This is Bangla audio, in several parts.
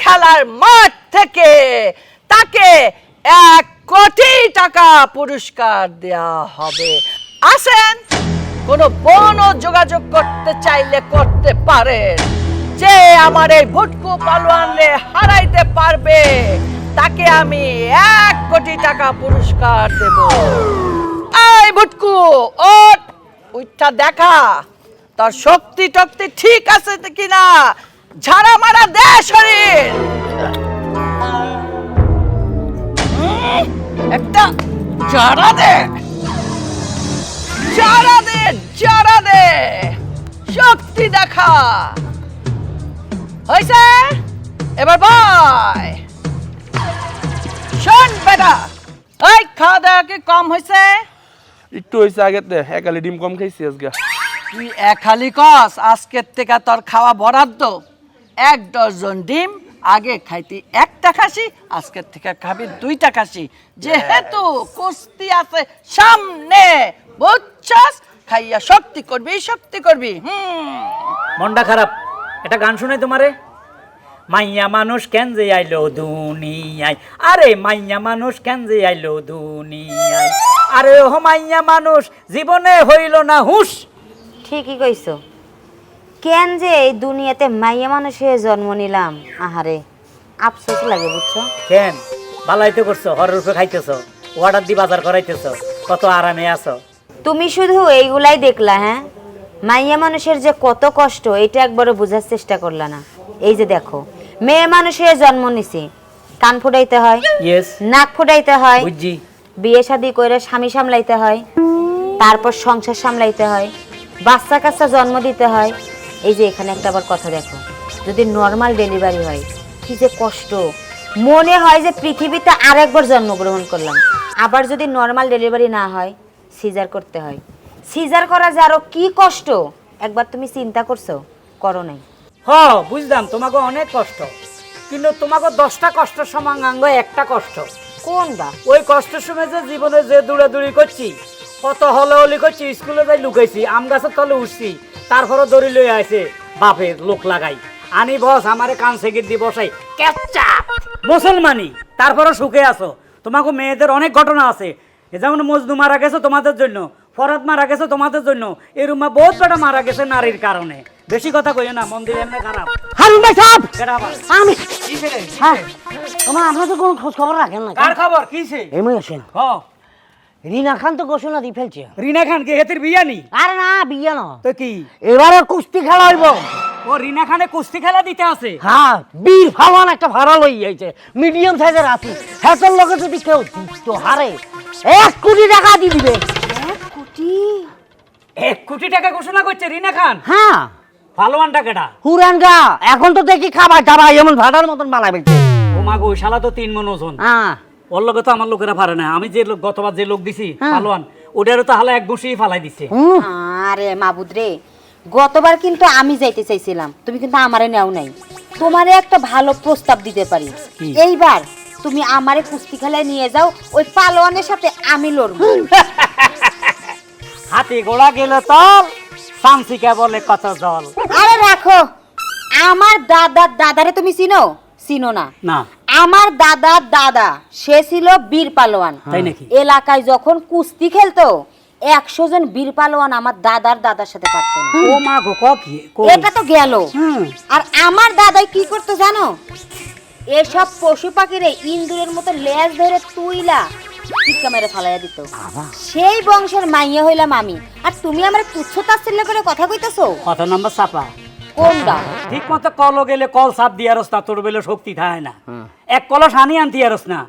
খেলার মাঠ থেকে তাকে এক কোটি টাকা পুরস্কার দেয়া হবে। আসেন, কোনো বোনও যোগাযোগ করতে চাইলে করতে পারেন। যে আমার এই ভুটকু পালোয়ানরে হারাইতে পারবে, তাকে আমি এক কোটি টাকা পুরস্কার দেব। এই ভুটকু, ওঠ, উঠটা দেখা। তার শক্তি টক্তি ঠিক আছে কিনা? ঝাড়া মারা দে শরীর। একটা ঝাড়া দে। চারা দে চারা দে। শক্তি দেখা। হয়েছে? এবার বয়। শোন বেটা এই খাওয়া দাওয়া কি কম হয়েছে? একটু হয়েছে আগেতে একালি ডিম কম খাইছি আজকে। তুই এক খালি কস আজকের থেকে তোর খাওয়া বরাদ্দ। এক ডজন ডিম আগে খাইতি একটা খাসি আজকের থেকে খাবি দুইটা খাসি। যেহেতু কুস্তি আছে সামনে বুঝছস? খাইয়া শক্তি করবি শক্তি করবি হুম। মনটা খারাপ। এটা গান শুনে তোমারে। মাইয়া মানুষ কেন যে আইলো দুনিয়ায়? আরে মাইয়া মানুষ কেন যে আইলো দুনিয়ায়? আরে ও মাইয়া মানুষ জীবনে হইল না হুশ। ঠিকই কইছো। কেন যে এই দুনিয়াতে মাইয়া মানুষ হয়ে জন্ম নিলাম? আহারে আফসোস লাগে বুঝছ? কেন? বালাইতে করছ হরের উপরে খাইতেছো অর্ডার দি বাজার করাইতেছো কত আরামে আছো? তুমি শুধু এইগুলাই দেখলা হ্যাঁ? মাইয়া মানুষের যে কত কষ্ট এটা একবারও বোঝার চেষ্টা করলা না। এই যে দেখো মেয়ে মানুষ হয়ে জন্ম নিছি। কান ফুটাইতে হয় ইয়েস নাক ফুটাইতে হয় বুঝছি। বিয়ে শাদি করে স্বামী সামলাইতে হয় তারপর সংসার সামলাইতে হয় বাচ্চা কাচ্চা জন্ম দিতে হয় এই যে এখানে একটা আবার কথা দেখো। যদি নর্মাল ডেলিভারি হয় কি যে কষ্ট। মনে হয় যে পৃথিবীতে আরেকবার জন্মগ্রহণ করলাম। আবার যদি নর্মাল ডেলিভারি না হয় সিজার করতে হয়। সিজার করা যে আরও কি কষ্ট? একবার তুমি চিন্তা করছ? করো নাই। হ বুঝলাম তোমাকে অনেক কষ্ট। কিন্তু তোমাকে দশটা কষ্টের সমাঙ্গাঙ্গ একটা কষ্ট। কোন বা? ওই কষ্টের সময় যে জীবনে যে দৌড়াদৌড়ি করছি কত হলে হলি করছি স্কুলে যাই লুকাইছি আম গাছের তলে উঠছি তারপরে দড়ি লই আছে বাপের লোক লাগাই। আনি বস আমারে কান সেগির দি বসাই। কেচ্চা মুসলমানি তারপরে সুখে আছো। তোমাকে মেয়েদের অনেক ঘটনা আছে। যেমন মজনু মারা গেছে তোমাদের জন্য ফরাদ মারা গেছে তোমাদের জন্য এরুমা বহুত বেটা মারা গেছে নারীর কারণে। বেশি কথা কইও না মন্দির এমনি খারাপ। হারুন ভাই সাহেব? আমি হ্যাঁ তোমার আপনাদের কোনো খোঁজ খবর রাখেন না কার খবর? কিছে এমনি আসেন। হ। রিনা খান তো ঘোষণা দিয়ে ফেলছে। রিনা খান কে হেতের বিয়ানি? আরে না বিয়ে না তো কি? এবারে কুস্তি খেলা হইব। ও রিনা খানে কুস্তি খেলা দিতে আছে? হ্যাঁ বীর ফাওয়ান একটা ভাড়া লই যাইছে মিডিয়াম সাইজের আছি। হেতর লগে যদি কেউ জিততো হারে এক কোটি টাকা দিয়ে দিবে। কুটি? এক কোটি টাকা ঘোষণা করছে রিনা খান? হ্যাঁ। ভালোয়ান টাকাটা হুরান গা এখন তো দেখি খাবার দাবার এমন ভাড়ার মতন ফেলছে। ও মা গো ওই শালা তো তিন মন ওজন। হ্যাঁ। ওর লগে তো আমার লোকেরা পারে না আমি যে লোক গতবার যে লোক দিছি ভালোয়ান ওটারও তো হালা এক বসেই ফালাই হুম আরে মাবুদ রে গতবার কিন্তু আমি যাইতে চাইছিলাম তুমি কিন্তু আমারে নেও নাই। তোমারে একটা ভালো প্রস্তাব দিতে পারি। এইবার তুমি আমারে কুস্তি খেলায় নিয়ে যাও ওই পালোয়ানের সাথে আমি লড়বো। হাতি গোড়া গেল তল সামসিকা বলে কত জল। আরে রাখো আমার দাদার দাদারে তুমি চিনো? চিনো না। না। আমার দাদার দাদা সে ছিল বীর পালোয়ান। তাই নাকি? এলাকায় যখন কুস্তি খেলতো একশো জন বীর পালোয়ান আমার দাদার দাদার সাথে পারতো না। ও মা গো কি এটা তো গেল। আর আমার দাদাই কি করতো জানো? এসব পশু পাখিরে ইন্দুরের মতো লেজ ধরে তুইলা টিক্কা মেরে ফালাইয়া দিত। সেই বংশের মাইয়া হইলাম আমি। আর তুমি আমার তুচ্ছ তাচ্ছিল্য করে কথা কইতেছো? কত নম্বর চাপা। কোনটা ঠিক মতো কল গেলে কল সাপ দিয়ারস না তোর বেলে শক্তি থাকে না। এক কলস হানি আনতি আরস না।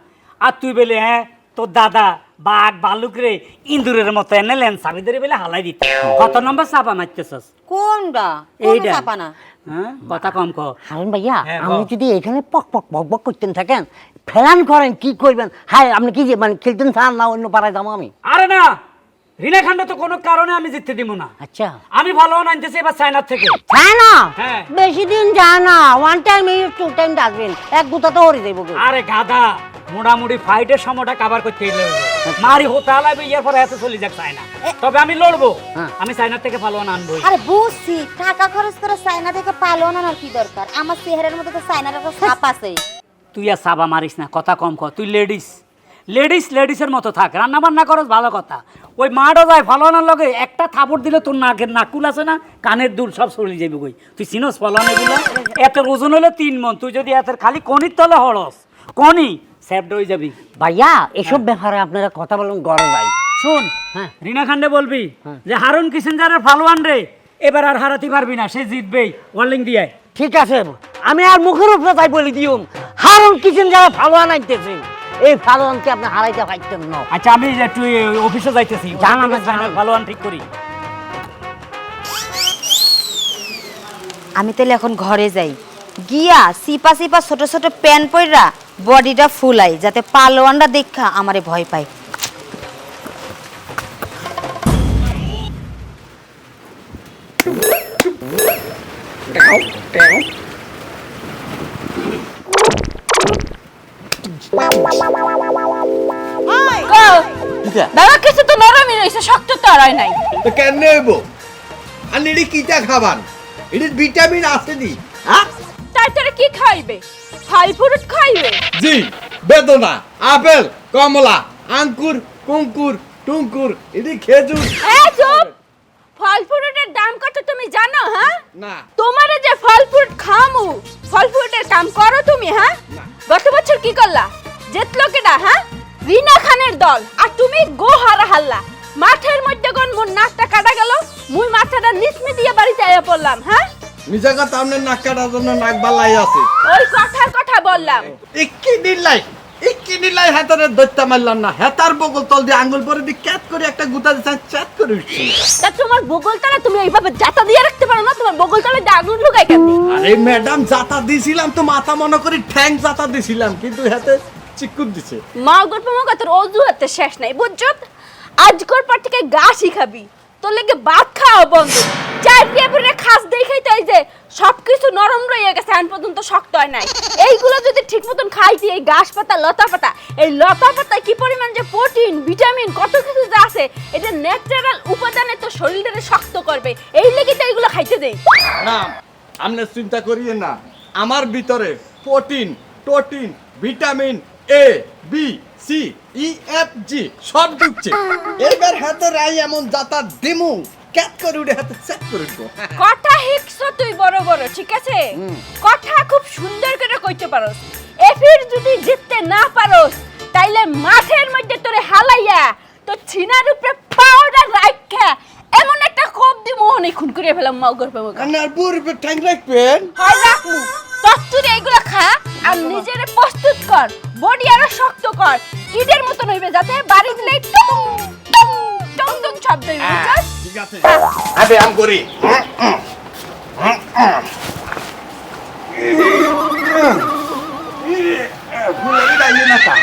আর তুই বেলে হ্যাঁ তোর দাদা বাঘ ভালুক রে ইন্দুরের মতো এনে লেন চাবি ধরে বেলে হালাই দিতে। কত নম্বর চাপা মারতেছস? কোনটা কোন এইটা। চাপানা হ্যাঁ কথা কম কর হারুন ভাইয়া হ্যাঁ, আপনি যদি এখানে পক পক বক বক করতেন থাকেন ফেলান করেন কি করবেন? হাই আপনি কি যে মানে খেলতেন চান না অন্য পাড়ায় যাব আমি? আরে না! রিনা খান্ডে তো কোনো কারণে আমি জিততে দিব না। আচ্ছা। আমি ভালো আনতেছি এবার চায়নার থেকে। যায় না হ্যাঁ। বেশি দিন যায় না। One time use two time dustbin. এক গুতা তো হরে যাইব আরে গাদা মোটামুটি ফাইটের সময়টা কাভার করতে লাগবে মারি হতে হালাবে ইয়ার পরে এত চলে যাক চায়না। তবে আমি লড়বো। হ্যাঁ। আমি চায়নার থেকে ভালো আনব আরে বুঝছি। টাকা খরচ করে চায়না থেকে পালো না আর কি দরকার? আমার চেহারার মধ্যে তো চায়নার একটা ছাপ আছে। তুই আর সাবা মারিস না কথা কম কর তুই লেডিস লেডিস লেডিসের মতো থাক রান্না বান্না করস ভালো কথা। ওই মাঠও যায় ভালো না লগে একটা থাপড় দিলে তোর নাকের নাকুল আছে না কানের দুল সব সরে যাবে কই। তুই চিনস ফলানো এগুলো এত ওজন হলো তিন মন তুই যদি এত খালি কনির তলে হরস কনি স্যাপড হয়ে যাবি। ভাইয়া এসব ব্যাপারে আপনারা কথা বলুন গড়ে ভাই। শুন হ্যাঁ। রিনা খান্ডে বলবি যে হারুন কিসেঞ্জারের ফালোয়ান রে এবার আর হারাতে পারবি না সে জিতবেই ওয়ার্লিং দিয়ে ঠিক আছে আমি আর মুখের উপরে তাই বলে দিও হারুন কিচেন যারা ভালো আনাইতেছে এই ফালোয়ানকে আপনি হারাইতে পারতেন না। আচ্ছা আমি একটু অফিসে যাইতেছি। জান আমার ফালোয়ান ঠিক করি। আমি তাহলে এখন ঘরে যাই। গিয়া সিপা সিপা ছোট ছোট প্যান পইরা বডিটা ফুলাই যাতে পালোয়ানরা দেখা আমারে ভয় পায়। বাবা কিছু তো নরমই রয়েছে শক্ত তো আর হয় নাই। তো কেন নেব আর এটি কিটা খাবার? এটি ভিটামিন আছে দি হ্যাঁ? তাই কি খাইবে? ফল ফ্রুট খাইবে? জি বেদনা আপেল কমলা আঙ্কুর কুঙ্কুর টুঙ্কুর এটি খেজুর। এ চুপ! ফল ফ্রুটের দাম কত তুমি জানো হ্যাঁ? না। তোমারে যে ফল ফ্রুট খামু ফল ফ্রুটের কাম করো তুমি হ্যাঁ? গত বছর কি করলা? জিতলো কেডা হ্যাঁ? রিনা খানের দল। আর তুমি গোহারা হাল্লা। মাঠের মধ্যে কোন মোর নাকটা কাটা গেল মুই মাথাটা নিচমে দিয়ে বাড়িতে আয়া পড়লাম হ্যাঁ? কথা আপনার নাক কাটার জন্য নাক বালাই আছে। ওই কথার কথা বললাম। ইক্কি নিলাই ইক্কি নিলাই হাতারে দৈত্যা মারলাম না। হেতার বগল তল দিয়ে আঙ্গুল পরে দিয়ে ক্যাত করে একটা গুতা দিচ্ছেন চ্যাত করে উঠছি। তা তোমার বগলতলা তুমি এইভাবে জাতা দিয়ে রাখতে পারো না? তোমার বগলতলা আগুন লুকাই কেন আরে ম্যাডাম জাতা দিছিলাম তো মাথা মনে করি ঠ্যাং জাতা দিছিলাম কিন্তু হাতে চিকুর দিছে। মা গল্প মা তোর অজুহাতে শেষ নাই বুঝছ? আজকের পর থেকে গা শিখাবি। তোর লেগে ভাত খাওয়া বন্ধ। চার পেপারে খাস দেখাই তাই যে সবকিছু নরম রয়ে গেছে আন পর্যন্ত শক্ত হয় নাই। এইগুলো যদি ঠিক মতন খাইতি এই ঘাস পাতা লতা পাতা এই লতা পাতায় কি পরিমাণ যে প্রোটিন ভিটামিন কত কিছু যে আছে এটা ন্যাচারাল উপাদানে তো শরীরটাকে শক্ত করবে। এই লেগে তো এইগুলো খাইতে দেই। না আপনি চিন্তা করিয়ে না। আমার ভিতরে protein টোটিন vitamin A B C E F G সব ঢুকছে। এবার হাতে রাই এমন যাতা দিমু। ক্যাট করে উঠে হাতে সেট করে উঠবো। কথা হিকছ তুই বড় বড় ঠিক আছে? কথা খুব সুন্দর করে কইতে পারোস। এফির যদি জিততে না পারোস তাইলে মাঠের মধ্যে তোরে হালাইয়া তো ছিনার উপরে পাউডার রাখা এমন একটা কোপ দি মোহনে খুন করে ফেলাম মাও গর্বে মুখ আর বুর ঠ্যাং রাখবেন? হয় রাখমু। তস্তুরে এগুলো খা আর নিজের প্রস্তুত কর। বডি আরও শক্ত কর ইটের মতন হইবে যাতে বাড়ি দিলে টুং টুং টুং টুং শব্দ হইবে বুঝছস? ঠিক আছে। আবে আম করি। না তা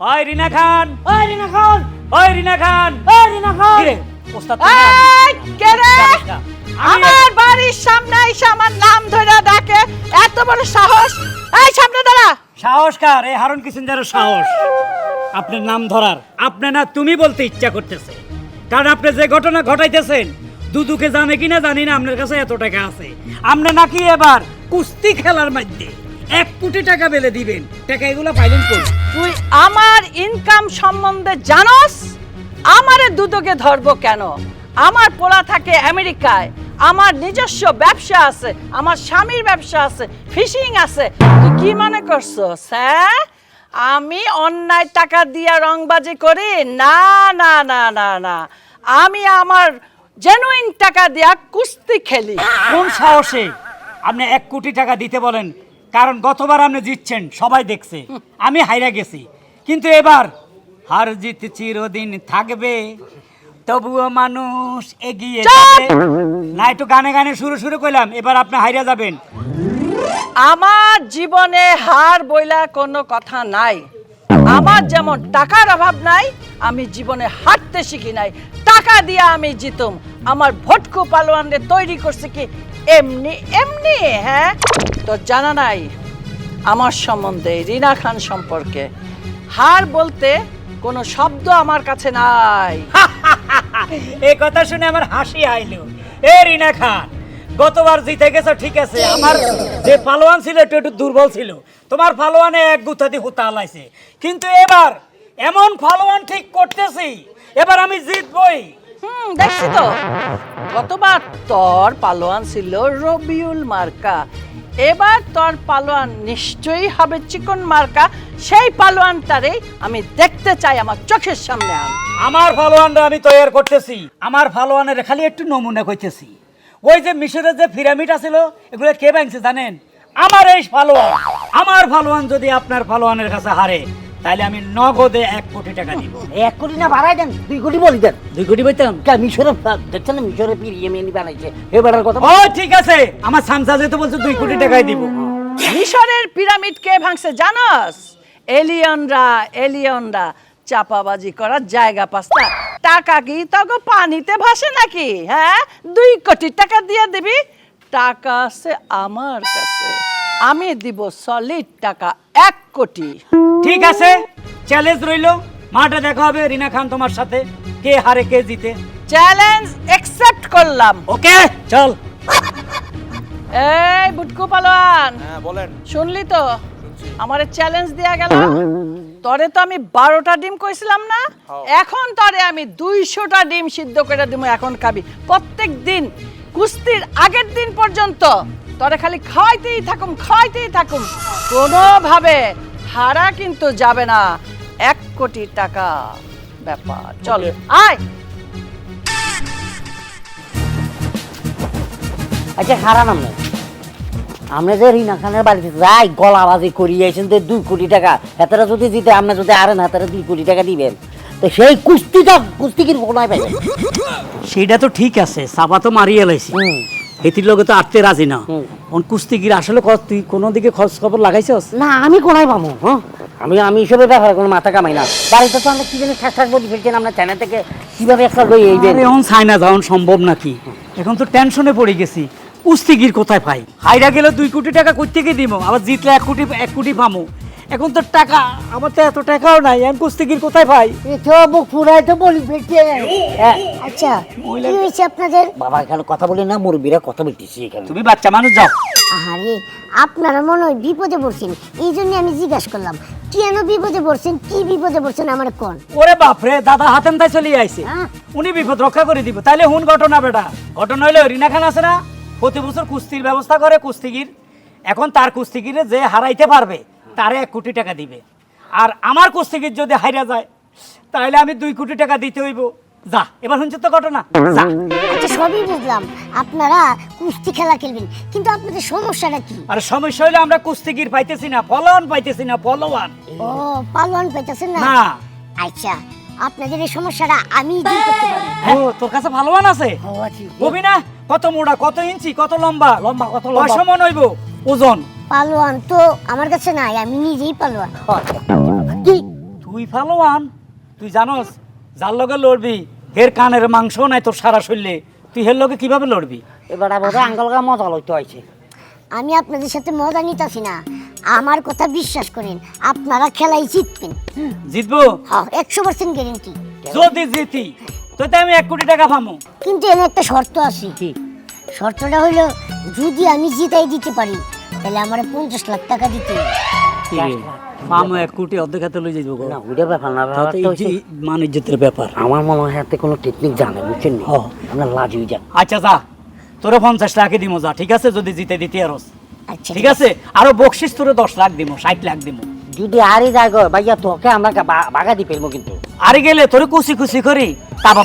ওই রিনা খান। ওই রিনা খান। ওই রিনা খান। ওই রিনা খান। ওস্তাদ এই, কে রে? আমার বাড়ির সামনে এসে আমার নাম ধরে ডাকে। এত বড় সাহস। এই সামনে দাঁড়া। সাহসকার এই হারুন কিসেঞ্জারের সাহস? আপনার নাম ধরার। আপনি না তুমি বলতে ইচ্ছা করতেছে। কারণ আপনি যে ঘটনা ঘটাইতেছেন দুদুকে জানে কিনা জানি না আপনার কাছে এত টাকা আছে। আপনি নাকি এবার কুস্তি খেলার মধ্যে এক কোটি টাকা বেলে দিবেন। টাকা এগুলো ফাইলেন করুন তুই আমার ইনকাম সম্বন্ধে জানোস? আমারে দুদকে ধরবো কেন? আমার পোলা থাকে আমেরিকায়। আমার নিজস্ব ব্যবসা আছে, আমার স্বামীর ব্যবসা আছে ফিশিং আছে। তুই কি মনে করছ হ্যাঁ? আমি অন্যায় টাকা দিয়া রংবাজি করি? না না না না না। আমি আমার জেনুইন টাকা দিয়া কুস্তি খেলি। কোন সাহসে? আপনি এক কোটি টাকা দিতে বলেন, কারণ গতবার আপনি জিতছেন, সবাই দেখছে। আমি হাইরা গেছি। কিন্তু এবার হার জিত চিরদিন থাকবে। তবুও মানুষ এগিয়ে যাবে। না একটু গানে গানে শুরু শুরু করলাম এবার আপনি হাইরা যাবেন। আমার জীবনে হার বইলা কোনো কথা নাই। আমার যেমন টাকার অভাব নাই আমি জীবনে হাঁটতে শিখি নাই। টাকা দিয়ে আমি জিতুম। আমার ভটকু পালোয়ানরে তৈরি করছে কি এমনি এমনি হ্যাঁ? তো জানা নাই আমার সম্বন্ধে রিনা খান সম্পর্কে। হার বলতে কোনো শব্দ আমার কাছে নাই। এই কথা শুনে আমার হাসি আইলো। এ রিনা খান, গতবার জিতে গেছো, ঠিক আছে। আমার যে পালোয়ান ছিল, একটু একটু দুর্বল ছিল। তোমার পালোয়ানে এক গুতাতি হুতা আলাইছে। কিন্তু এবার এমন পালোয়ান ঠিক করতেছি, এবার আমি জিতবই। হুম, দেখছি তো। গতবার তোর পালোয়ান ছিল রবিউল মার্কা। এবার তোর পালোয়ান নিশ্চয়ই হবে চিকন মার্কা। সেই পালোয়ানটারে আমি দেখতে চাই আমার চোখের সামনে আমার পালোয়ানরা আমি তৈরি করতেছি। আমার পালোয়ানের খালি একটু নমুনা কইতেছি। ওই যে মিশরের যে পিরামিড আছিল, এগুলো কে ভাঙছে জানেন? আমার এই পালোয়ান। আমার পালোয়ান যদি আপনার পালোয়ানের কাছে হারে তাহলে আমি নগদে এক কোটি টাকা দিব। এক কোটি না বাড়াই দেন দুই কোটি বলি দেন। দুই কোটি বইতাম কে মিশরে দেখছেন না মিশরে পিরিয়ে মেনি বানাইছে। এবারের কথা ও ঠিক আছে। আমার সামসা যেতে বলছে দুই কোটি টাকাই দিব। মিশরের পিরামিড কে ভাঙছে জানস? এলিয়নরা এলিয়নরা চাপাবাজি করার জায়গা পাস্তা টাকা কি তখন পানিতে ভাসে নাকি? হ্যাঁ? দুই কোটি টাকা দিয়ে দিবি। টাকা আছে আমার কাছে। আমি দিব সলিড টাকা এক কোটি। ঠিক আছে চ্যালেঞ্জ রইল। মাঠে দেখা হবে রিনা খান তোমার সাথে। কে হারে কে জিতে। চ্যালেঞ্জ অ্যাকসেপ্ট করলাম। ওকে চল। এই বুটকু পালোয়ান। হ্যাঁ বলেন। শুনলি তো? আমার চ্যালেঞ্জ দেয়া গেল। তরে তো আমি বারোটা ডিম কইছিলাম না? এখন তরে আমি দুইশোটা ডিম সিদ্ধ করে দিব এখন খাবি। প্রত্যেক দিন কুস্তির আগের দিন পর্যন্ত তরে খালি খাওয়াইতেই থাকুম খাওয়াইতেই থাকুম। কোনোভাবে হারা কিন্তু যাবে না। এক কোটি টাকা ব্যাপার। চল আয়! আচ্ছা খারাপ আমরা আমরা যে রিনা খানের বাড়িতে যাই গলাবাজি করিয়েছেন যে দুই কোটি টাকা। হাতারা যদি দিতে আপনি যদি আরেন হাতারা দুই কোটি টাকা দিবেন। তো সেই কুস্তিটা কুস্তিকির কোনায় পাইবেন। সেটা তো ঠিক আছে সাবা তো মারিয়ে এলাইছি এটির লগে তো আটতে রাজি না। অন কুস্তিগির আসলে তুই কোনো দিকে খোঁজ খবর লাগাইছস? না আমি কোনায় পাবো হ্যাঁ? আমি আমি এসবের ব্যাপারে কোনো মাথা কামাই না। বাড়িতে তো আমরা কি জানি ঠাক ঠাক বলি ফেলছেন আমরা চ্যানেল থেকে কীভাবে একটা লই এই এখন যাওয়ান সম্ভব নাকি? এখন তো টেনশনে পড়ে গেছি। কুস্তিগির কোথায় পাই? হাইরা গেলে দুই কোটি টাকা কই থেকে দিব আবার জিতলে এক কোটি এক কোটি পামো। এখন তো টাকা আমার তো এত টাকাও নাই আমি কুস্তিগির কোথায় পাই? তো মুখ ফুরাই তো বলি ফেলছে আচ্ছা কি হয়েছে আপনাদের? বাবা এখানে কথা বলি না মুরব্বীরা কথা বলতেছি এখানে। তুমি বাচ্চা মানুষ যাও। আরে আপনারা মনে হয় বিপদে পড়ছেন। এই জন্য আমি জিজ্ঞাসা করলাম কেন বিপদে পড়ছেন? কি বিপদে পড়ছেন আমার কোন? ওরে বাপরে দাদা হাতেম তাই চলে আইছে। হ্যাঁ। উনি বিপদ রক্ষা করে দিব। তাইলে হুন ঘটনা বেটা। ঘটনা হইলে রিনা খান আছে না? প্রতি বছর কুস্তির ব্যবস্থা করে কুস্তিগির। এখন তার কুস্তিগিরে যে হারাইতে পারবে তারে এক কোটি টাকা দিবে। আর আমার কুস্তিগির যদি হাইরা যায় তাহলে আমি দুই কোটি টাকা দিতে হইব। যা এবার শুনছো তো ঘটনা? যা। আচ্ছা সবই বুঝলাম। আপনারা কুস্তি খেলা খেলবেন কিন্তু আপনাদের সমস্যাটা কি? আর সমস্যা আমরা কুস্তিগির পাইতেছি না ফলোয়ান পাইতেছি না ফলোয়ান ও পালোয়ান পাইতেছেন না? না। আচ্ছা আপনাদের এই সমস্যাটা আমি দূর করতে পারি। ও তোর কাছে ফলোয়ান আছে? ববি না? কত মোড়া কত ইঞ্চি কত লম্বা? লম্বা, কত লম্বা? সমান হইব ওজন। পালোয়ান তো আমার কাছে নাই আমি নিজেই পালোয়ান। কি? তুই ফালোয়ান তুই জানোস যার লগে লড়বি হের কানের মাংস নাই তোর সারা শরীরে। তুই হের লগে কীভাবে লড়বি? এবার হয় আঙ্গলগা মজা লইতে হয়েছে আমি আপনাদের সাথে মজা নিতেছি না। আমার কথা বিশ্বাস করেন আপনারা খেলাই জিতবেন। জিতবো? হ্যাঁ একশো পার্সেন্ট গ্যারেন্টি যদি জিতি তো আমি এক কোটি টাকা পামো। কিন্তু এর একটা শর্ত আছে। শর্তটা হলো যদি আমি জিতাই দিতে পারি তাহলে আমার পঞ্চাশ লাখ টাকা দিতে হবে। পামো এক কোটি অর্ধেক হাতে লই যাইব না ওইটা ব্যাপার না ব্যাপারটা হচ্ছে মান ইজ্জতের ব্যাপার। আমার মনে হয় হাতে কোনো টেকনিক জানে বুঝছেন নি? হ্যাঁ। আমরা লাজ হয়ে যান আচ্ছা যা। তোরে পঞ্চাশ লাখে দিমো যা। ঠিক আছে? যদি জিতে দিতে আরস আচ্ছা ঠিক আছে? আরও বকশিস তোরে দশ লাখ দিমো ষাট লাখ দিমো। যদি আরই যায় গো ভাইয়া তোকে আমরা কা- বা- বাগা দি কিন্তু। আরে গেলে তোরে খুশি খুশি করি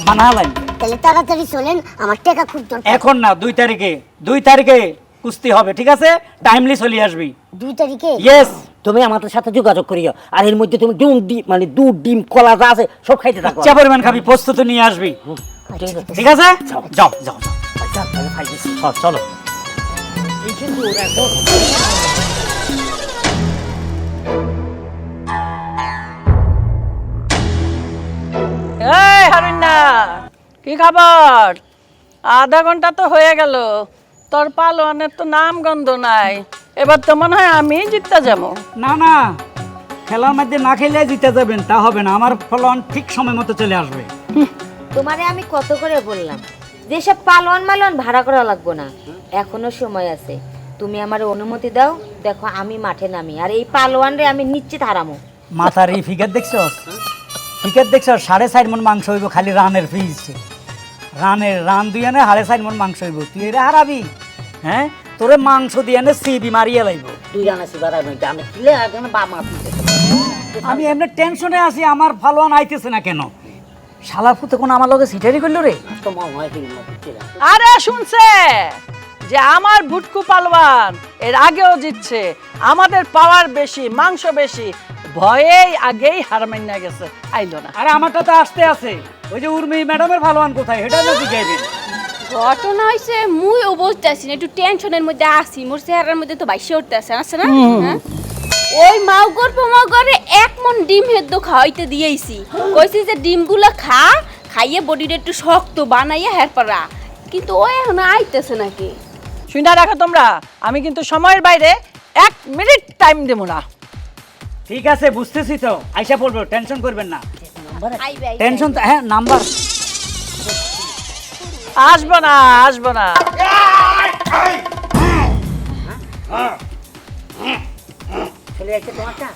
বানা হলাই তাহলে তাড়াতাড়ি চলেন আমার টাকা খুব দরকার। এখন না দুই তারিখে দুই তারিখে কুস্তি হবে ঠিক আছে? টাইমলি চলে আসবি। দুই তারিখে? ইয়েস তুমি আমাদের সাথে যোগাযোগ করিও আর এর মধ্যে তুমি ডিম ডিম মানে দুধ ডিম কলা যা আছে সব খাইতে থাকো। চা পরিমাণ খাবি প্রস্তুতি নিয়ে আসবি। ঠিক আছে? যাও। যাও যাও আচ্ছা। হ্যাঁ, চলো। এই হারুন্না কি খবর? আধা ঘণ্টা তো হয়ে গেল। তোর পালোয়ানের তো নাম গন্ধ নাই। এবার তো মনে হয় আমি জিততে যাব। না না খেলার মধ্যে না খেলে জিতে যাবেন তা হবে না। আমার ফলন ঠিক সময় মতো চলে আসবে। তোমারে আমি কত করে বললাম? যেসব পালন মালন ভাড়া করা লাগবো না এখনও সময় আছে। তুমি আমার অনুমতি দাও দেখো আমি মাঠে নামি আর এই পালোয়ান রে আমি নিশ্চিত হারামো। মাথার এই ফিগার দেখছ? ফিগার দেখছ? সাড়ে চার মন মাংস হইব খালি রানের ফিজ রানের রান দুই আনে সাড়ে চার মন মাংস হইব। তুই এরা হারাবি? হ্যাঁ? তোরে মাংস দিয়ে আনে সিবি মারিয়ে লাইব। দুই রানা সিবারা নইতে আমি খেলে একদম বা মাছ আমি এমনি টেনশনে আছি আমার ফালোয়ান আইতেছে না কেন? শালা ফুতে কোন আমার লগে সিটারি করল রে? তো কি মতো আরে শুনছে যে আমার ভুটকু পালওয়ান এর আগেও জিতছে আমাদের পাওয়ার বেশি মাংস বেশি ভয়েই আগেই হার মান্না গেছে। আইলো না। আরে আমারটা তো আসতে আছে। ওই যে উর্মি ম্যাডামের ফালোয়ান কোথায়? এটা না জিগাইবেন ঘটনা হয়েছে মুই ও একটু টেনশনের মধ্যে আসি মোর চেহারার মধ্যে তো বাইশে উঠতে আছে আছে না হ্যাঁ? ওই মাউগর পোমাগরে এক মন ডিম হেদ্দ খাওয়াইতে দিয়েছি। কইছি যে ডিমগুলো খা খাইয়ে বডিটা একটু শক্ত বানাইয়া হের পারা। কিন্তু ও এখন আইতেছে নাকি? শুনে রাখো তোমরা আমি কিন্তু সময়ের বাইরে এক মিনিট টাইম দেবো না। ঠিক আছে বুঝতেছি তো। আইসা পড়ব টেনশন করবেন না। টেনশন হ্যাঁ নাম্বার আসব না আসব না। চলে যাচ্ছে তোমারটা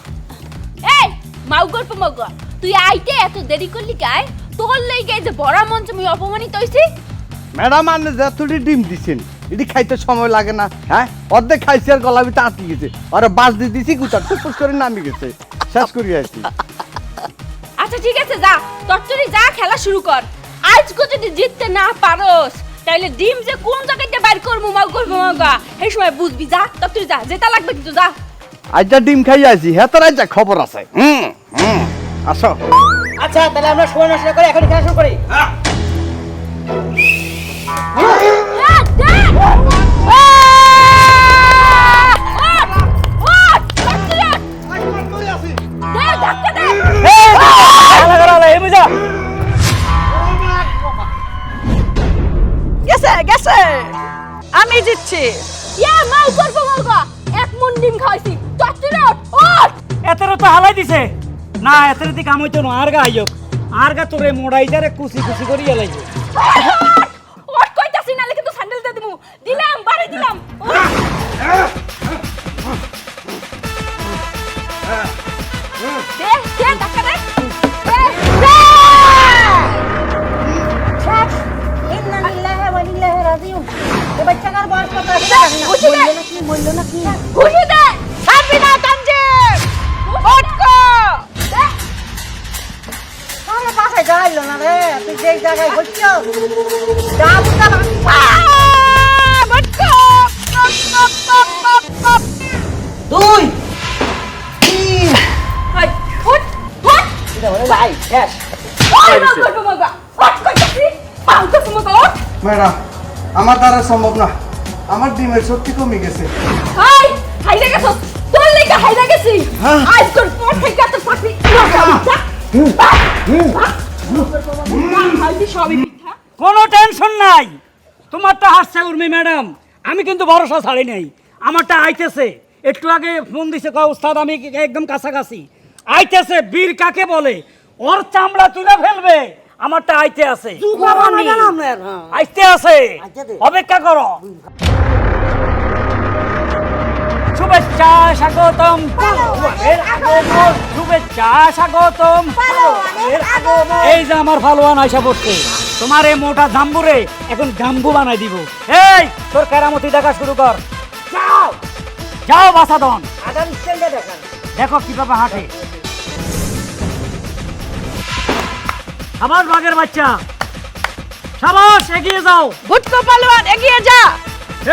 এই মাউগর পোমাগর তুই আইতে এত দেরি করলি গায় তোর লেগে যে বড় মঞ্চ মুই অপমানিত হইছি? ম্যাডাম ডিম দিছেন। এটি খাইতে সময় লাগে না হ্যাঁ? অর্ধেক খাইছি আর গলা ভিতরে আটকে গেছে। আর বাস দিয়ে দিছি গুতা টুপুস করে নামি গেছে। শেষ করি আছি। আচ্ছা ঠিক আছে যা। তরতরি যা খেলা শুরু কর। আজকে যদি জিততে না পারোস তাইলে ডিম যে কোন জায়গাতে বাইর করব মা করব মা সেই সময় বুঝবি যা তরতরি যা। যেটা লাগবে কিন্তু যা। আজটা ডিম খাই আসি হ্যাঁ তোর আজ খবর আছে। হুম হুম আসো। আচ্ছা তাহলে আমরা সময় নষ্ট করে এখন খেলা শুরু করি। হ্যাঁ, গেছে আমি জিতছি ইয়া মাউ করব এক মন খাইছি তরতরি ওঠ! তো হালাই দিছে না, এতের দিকে হইতো না আর গা আইয়ক আর গা তোরে মোড়াই যারে কুচি কুচি করি এলাইব ঘুষি দে ছাড়বি না তানজিম ওঠকো দে আহ, ওঠকো পপ, পপ, পপ, পপ, পপ। দুই হাই, ওঠ, ওঠ। ভাই। ম্যাডাম আমার দ্বারা সম্ভব না আমার ডিমের শক্তি কমে গেছে। হাই, হাইরা গেছস। তোর লেগে হাইরা গেছি। আজ তোর পর থেকে তোর চাকরি বাঁচাবি, যা। বাহ, বাহ। হাইদি সবই মিথ্যা। কোনো টেনশন নাই। তোমারটা হাসছে উর্মি ম্যাডাম। আমি কিন্তু ভরসা ছাড়ি নাই। আমারটা আইতেছে। একটু আগে ফোন দিছে কয় উস্তাদ আমি একদম কাছাকাছি। আইতেছে বীর কাকে বলে? ওর চামড়া তুলে ফেলবে। আমারটা আইতে আছে। আইতে আছে। অপেক্ষা করো। শুভেচ্ছা স্বাগতম। এর আগমন শুভেচ্ছা স্বাগতম। এর আগমন। এই যে আমার ফালোয়ান আইসা পড়ছে তোমার এই মোটা জাম্বুরে এখন বানাই দিব। এই তোর কেরামতি দেখা শুরু কর। যাও। যাও বাসাদন দেখো কীভাবে হাঁটে। আবার বাঘের বাচ্চা। সাবাস এগিয়ে যাও। ভুটকো পালোয়ান এগিয়ে যা।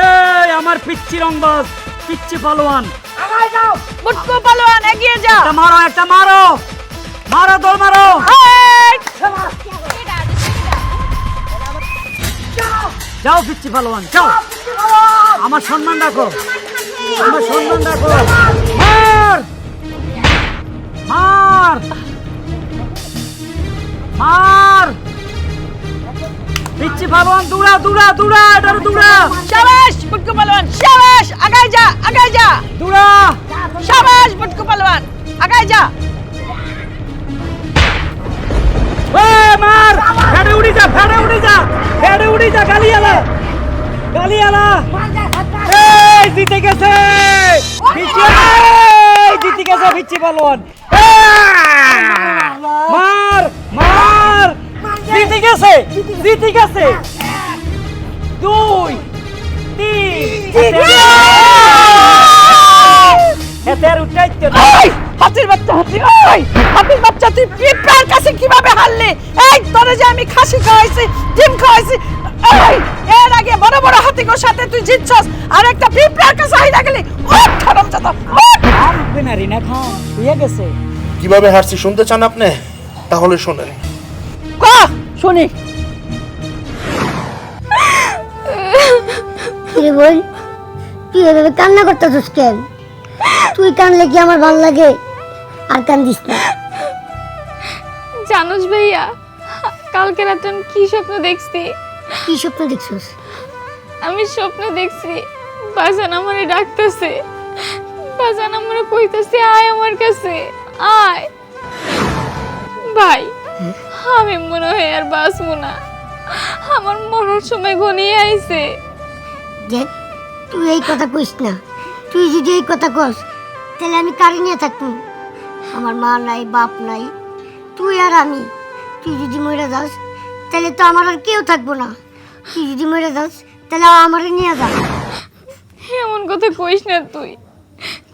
এই আমার পিচ্ছি রংবাজ পিচ্ছি পালোয়ান। বুটকু পালোয়ান এগিয়ে যা। একটা মারো একটা মারো। মারো দৌড় মারো। এই! যাও পিচ্ছি পালোয়ান যাও। আমার সম্মান রাখো। আমার সম্মান রাখো। মার! মার! মার পিচ্ছি পালোয়ান দৌড়া দৌড়া দৌড়া এটার দৌড়া শাবাশ বুটকু পালোয়ান শাবাশ আগাই যা আগাই যা দৌড়া শাবাশ বুটকু পালোয়ান আগাই যা ওই মার ফেড়ে উড়ি যা ফেড়ে উড়ি যা ফেড়ে উড়ি যা গালিয়ালা গালিয়ালা এই জিতে গেছে পিচ্ছি জিতে গেছে পিচ্ছি পালোয়ান জিতে গেছে জিতে গেছে দুই তিন। উঠাইতে ওই হাতির বাচ্চা হাতি ওই হাতির বাচ্চা তুই পিঁপড়ার কাছে কীভাবে হারলি? এই তোরে যে আমি খাসি খাওয়াইছি ডিম খাওয়াইছি এই এর আগে বড় বড় সাথে তুই জিতছস আর একটা পিঁপড়ার কাছে হাইরা গেলি। ওঠ ঠরম চাতা ওঠ। আসবে না রিনা খান হয়ে গেছে। কীভাবে হারছি শুনতে চান আপনি? তাহলে শোনেন। ক শুনি। কিরে বোন? তুই এভাবে কান্না করতেছিস কেন? তুই কানলে কি আমার ভালো লাগে? আর কান্দিস না। জানোস ভাইয়া কালকে রাতে আমি কি স্বপ্ন দেখছি? কি স্বপ্ন দেখছিস? আমি স্বপ্ন দেখছি বাজান আমারে ডাকতেছে। বাজান আমারে কইতাছে আয় আমার কাছে আয়। ভাই আমি মনে হয় আর বাঁচবো না। আমার মরার সময় ঘনিয়ে আইছে। দেখ তুই এই কথা কইস না। তুই যদি এই কথা কস তাহলে আমি কারে নিয়ে থাকব। আমার মা নাই বাপ নাই তুই আর আমি। তুই যদি মরে যাস তাহলে তো আমার আর কেউ থাকব না। তুই যদি মরে যাস তাহলে আমার নিয়ে যা। এমন কথা কইস না তুই।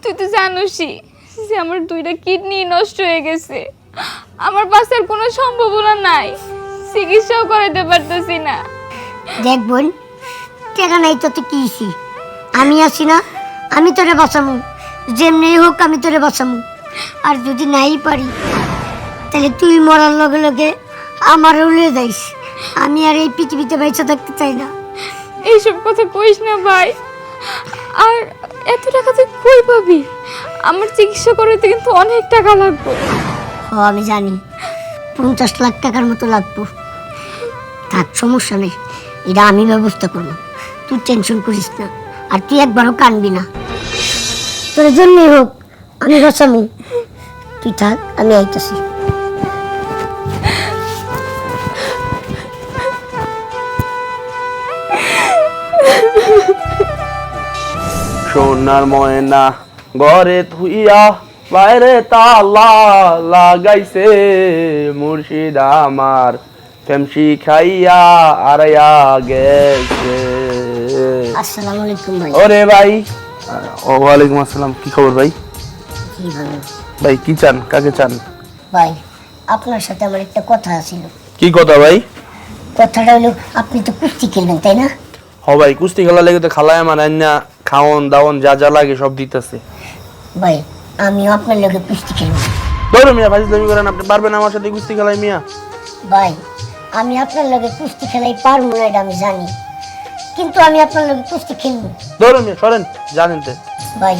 তুই তো জানোসই যে আমার দুইটা কিডনি নষ্ট হয়ে গেছে। আমার বাঁচার কোনো সম্ভাবনা নাই। চিকিৎসাও করাতে পারতেছি না। দেখ বোন টেকা নাই তো কি হইছি? আমি আছি না আমি তোরে বাঁচামু। যেমনি হোক আমি তোরে বাঁচামু। আর যদি নাই পারি তাহলে তুই মরার লগে লগে আমার উলে যাইস। আমি আর এই পৃথিবীতে বেঁচে থাকতে চাই না। এইসব কথা কইস না ভাই। আর এত টাকা তুই কই পাবি? আমার চিকিৎসা করতে কিন্তু অনেক টাকা লাগবে। আমি জানি। পঞ্চাশ লাখ টাকার মতো লাগবো। থাক সমস্যা নেই। এটা আমি ব্যবস্থা করব। তুই টেনশন করিস না। আর তুই একবারও কানবি না। তোর জন্যই হোক, আমি বাঁচামু তুই থাক, আমি আইতাছি। সোনার ময়না ঘরে থুইয়া বাইরে তালা লাগাইছে মুর্শিদ আমার। ফেমসি খাইয়া আড়াইয়া গেছে। আসসালামু আলাইকুম ভাই। ওরে ভাই। ওয়ালাইকুম আসসালাম। কি খবর ভাই? ভাই কি চান? কাকে চান? ভাই আপনার সাথে আমার একটা কথা ছিল কি কথা ভাই? কথাটা হলো আপনি তো কুস্তি খেলবেন তাই না? হ ভাই কুস্তি খেলা লেগে তো খালায় আমার আন্না খাওন দাওন যা যা লাগে সব দিতেছে। ভাই আমিও আপনার লোকে কুস্তি খেলব। ধরো মিয়া ফাজিলামি করেন আপনি পারবেন আমার সাথে কুস্তি খেলায় মিয়া। ভাই আমি আপনার লগে কুস্তি খেলাই পারব না এটা আমি জানি। কিন্তু আমি আপনার লগে কুস্তি খেলব। ধরো মিয়া সরেন জানেন তো। ভাই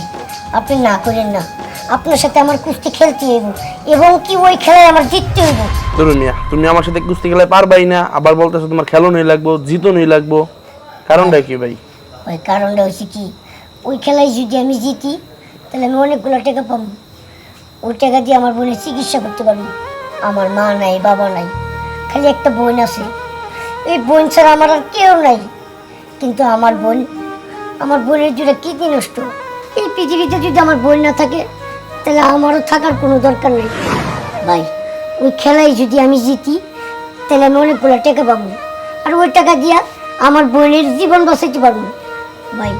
আপনি না করেন না। আপনার সাথে আমার কুস্তি খেলতে হইব। এবং কি ওই খেলায় আমার জিততে হইব? ধরো মিয়া তুমি আমার সাথে কুস্তি খেলায় পারবাই না আবার বলতেছো তোমার খেলো খেলনই লাগবো জিতনই লাগবো। কারণটা কি ভাই? ওই কারণটা হচ্ছে কি? ওই খেলায় যদি আমি জিতি তাহলে আমি অনেকগুলো টাকা পাবো। ওই টাকা দিয়ে আমার বোনের চিকিৎসা করতে পারব। আমার মা নাই, বাবা নাই, খালি একটা বোন আছে। এই বোন ছাড়া আমার আর কেউ নাই। কিন্তু আমার বোন, আমার বোনের জুড়ে কিডনি নষ্ট? এই পৃথিবীতে যদি আমার বোন না থাকে, তাহলে আমারও থাকার কোনো দরকার নেই। ভাই, ওই খেলায় যদি আমি জিতি, তাহলে আমি অনেকগুলো টাকা পাবো। আর ওই টাকা দিয়া আমার বোনের জীবন বাঁচাইতে পারব। ভাই,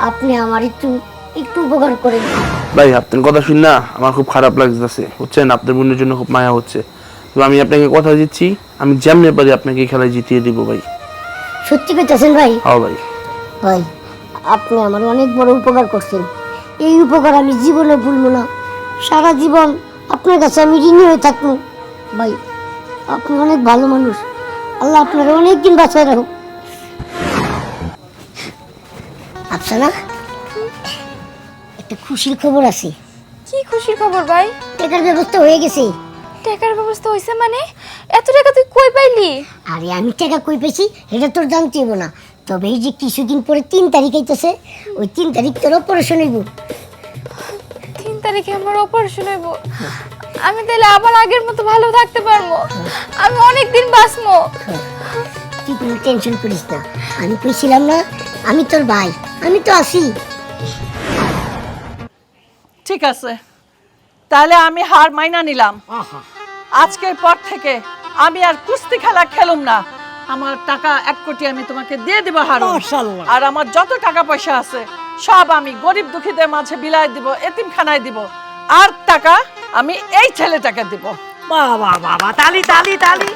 আপনি আমার একটু একটু উপকার করেন ভাই আপনার কথা শুন না আমার খুব খারাপ লাগতেছে বুঝছেন? আপনার বোনের জন্য খুব মায়া হচ্ছে। তো আমি আপনাকে কথা দিচ্ছি আমি যেমনি পারি আপনাকে এই খেলায় জিতিয়ে দিব ভাই। সত্যি কইতেছেন ভাই? হ্যাঁ ভাই। ভাই আপনি আমার অনেক বড় উপকার করছেন। এই উপকার আমি জীবনে ভুলবো না। সারা জীবন আপনার কাছে আমি ঋণী হয়ে থাকব। ভাই আপনি অনেক ভালো মানুষ। আল্লাহ আপনার অনেক দিন বাঁচায় রাখুক। আচ্ছা না একটা খুশির খবর আছে। কি খুশির খবর ভাই? টাকার ব্যবস্থা হয়ে গেছে। টাকার ব্যবস্থা হইছে মানে? এত টাকা তুই কই পাইলি? আরে আমি টাকা কই পেয়েছি এটা তোর জানতে হইব না। তবে এই যে কিছুদিন পরে তিন তারিখ আইতেছে ওই তিন তারিখ তোর অপারেশন হইব। তিন তারিখে আমার অপারেশন হইব। আমি তাহলে আবার আগের মতো ভালো থাকতে পারব। আমি অনেক দিন বাঁচবো। তুই কোনো টেনশন করিস না। আমি কইছিলাম না আমি তোর ভাই আমি তো আছি। ঠিক আছে। তাহলে আমি হার মাইনা নিলাম। আজকের পর থেকে আমি আর কুস্তি খেলা খেলুম না। আমার টাকা এক কোটি আমি তোমাকে দিয়ে দিব হার আর আমার যত টাকা পয়সা আছে সব আমি গরিব দুঃখীদের মাঝে বিলাই দিব এতিমখানায় দিব। আর টাকা আমি এই ছেলেটাকে দিব। বাবা বাবা তালি তালি তালি।